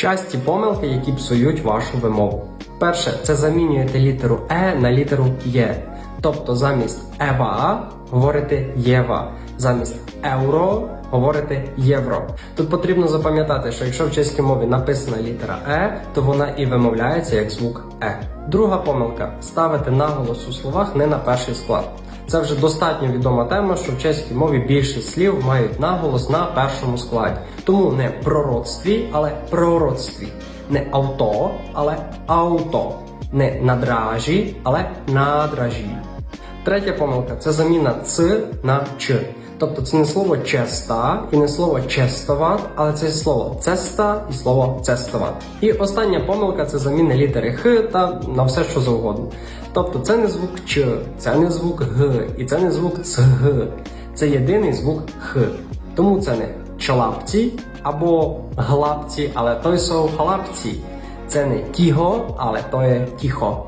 Часті помилки, які псують вашу вимову. Перше, це замінюєте літеру Е на літеру Є. Тобто замість Ева говорите Єва, замість Евро говорите євро. Тут потрібно запам'ятати, що якщо в чеській мові написана літера Е, то вона і вимовляється як звук Е. Друга помилка ставити наголос у словах не на перший склад. Це вже достатньо відома тема, що в чеській мові більшість слів мають наголос на першому складі. Тому не пророцтві, але пророцтві. Не авто, але ауто. Не надражі, але надражі. Третя помилка це заміна ц на ч. Тобто це не слово честа і не слово честоват, але це слово цеста і слово цестоват. І остання помилка це заміна літери х та на все, що завгодно. Тобто це не звук ч, це не звук г і це не звук цг. Це єдиний звук х. Тому це не чолапці або глапці, але той сов халапці. Це не тіго, але то є тіхо.